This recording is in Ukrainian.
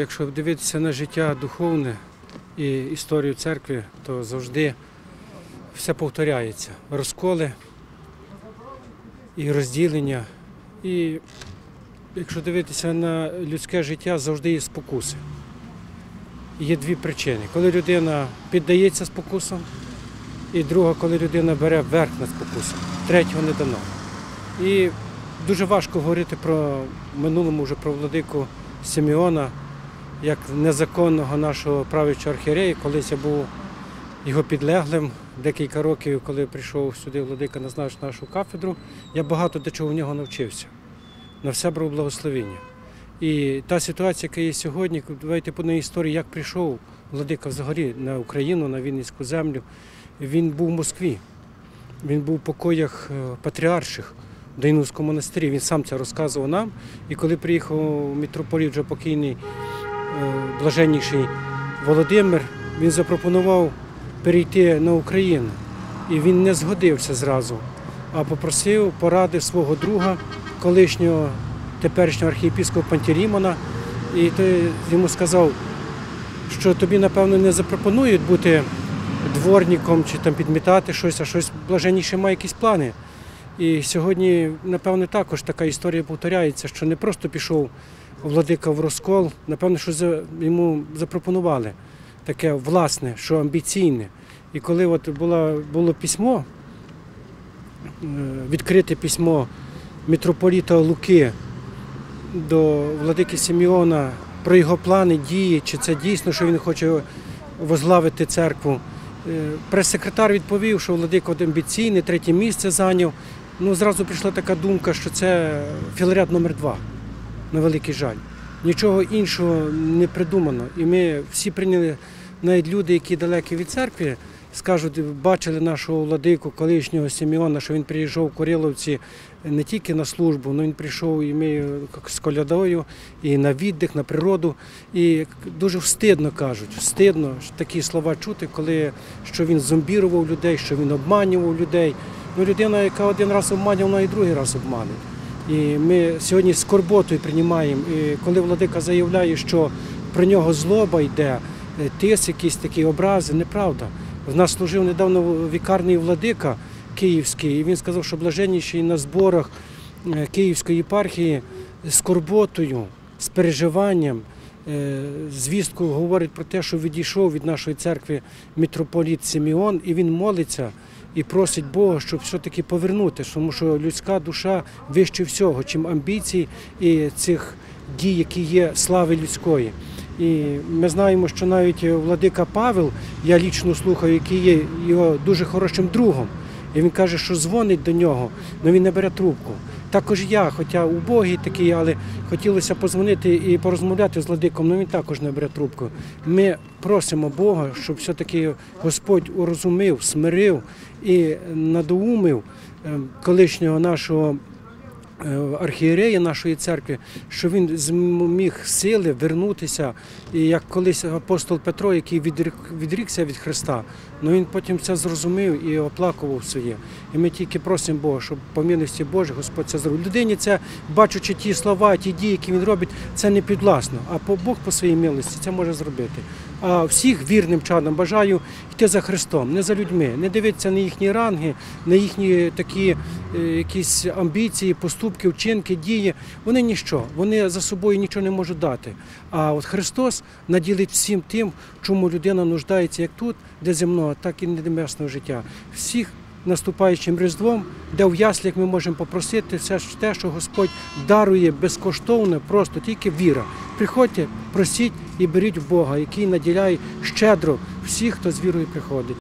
Якщо дивитися на життя духовне і історію церкви, то завжди все повторяється. Розколи і розділення. І якщо дивитися на людське життя, завжди є спокуси. Є дві причини. Коли людина піддається спокусам, і друга, коли людина бере верх над спокусом. Третього не дано. І дуже важко говорити про минулому вже про владику Симеона як незаконного нашого правичого архієрея. Колись я був його підлеглим декілька років, коли прийшов сюди владика на нашу- кафедру. Я багато до чого в нього навчився. На все брав благословення. І та ситуація, яка є сьогодні, давайте по неї історії, як прийшов владика взагалі на Україну, на Вінницьку землю. Він був в Москві. Він був в покоях е, патріарших в Дайнуському монастирі. Він сам це розказував нам. І коли приїхав митрополіт вже покійний блаженніший Володимир, він запропонував перейти на Україну. І він не згодився зразу, а попросив поради свого друга, колишнього теперішнього архієпіскопа Пантелеймона. І той йому сказав, що тобі, напевно, не запропонують бути дворником чи там підмітати щось, а щось блаженніше має якісь плани. І сьогодні, напевно, також така історія повторяється, що не просто пішов владика в розкол, напевно, що за- йому запропонували таке власне, що амбіційне. І коли от була, було письмо, е, відкрите письмо митрополіта Луки до владики Симеона про його плани, дії, чи це дійсно, що він хоче возглавити церкву. Е, Прес-секретар відповів, що владика амбіційний, третє місце зайняв. Ну, зразу прийшла така думка, що це філарет номер два. На великий жаль. Нічого іншого не придумано. І ми всі прийняли, навіть люди, які далекі від церкви, скажуть, бачили нашого владику, колишнього Симеона, що він приїжджав в Куриловці не тільки на службу, але він прийшов і ми з колядою, і на віддих, на природу. І дуже встидно кажуть, встидно такі слова чути, коли що він зомбірував людей, що він обманював людей. Ну, людина, яка один раз обманювала, вона і другий раз обманить. І ми сьогодні з скорботою приймаємо. І коли владика заявляє, що про нього злоба йде, е, тиск, якісь такі образи, неправда. В нас служив недавно вікарний владика київський, і він сказав, що блаженніший на зборах е, Київської єпархії скорботою, з переживанням. е, Звістку говорить про те, що відійшов від нашої церкви митрополіт Симеон, і він молиться і просить Бога, щоб все-таки повернути, тому що людська душа вище всього, чим амбіції і цих дій, які є слави людської. І ми знаємо, що навіть владика Павел, я лічно слухаю, який є його дуже хорошим другом. І він каже, що дзвонить до нього, але він не бере трубку. Також я, хоча убогий такий, але хотілося позвонити і порозмовляти з владиком, але він також не бере трубку. Ми просимо Бога, щоб все-таки Господь урозумив, смирив і надоумив е, колишнього нашого архієрея нашої церкви, що він зміг сили вернутися, і як колись апостол Петро, який відрік- відрікся від Христа, ну він потім це зрозумів і оплакував своє. І ми тільки просимо Бога, щоб по милості Божій Господь це зробив. Людині це, бачучи ті слова, ті дії, які він робить, це не підвласно. А Бог по своїй милості це може зробити. А всіх вірним чадам бажаю йти за Христом, не за людьми, не дивитися на їхні ранги, на їхні такі е, якісь амбіції, поступки, вчинки, дії. Вони ніщо, вони за собою нічого не можуть дати. А от Христос наділить всім тим, чому людина нуждається як тут, де земного, так і небесного життя. Всіх наступаючим Різдвом, де в яслях ми можемо попросити все те, що Господь дарує безкоштовно, просто тільки віра. Приходьте, просіть і беріть в Бога, який наділяє щедро всіх, хто з вірою приходить.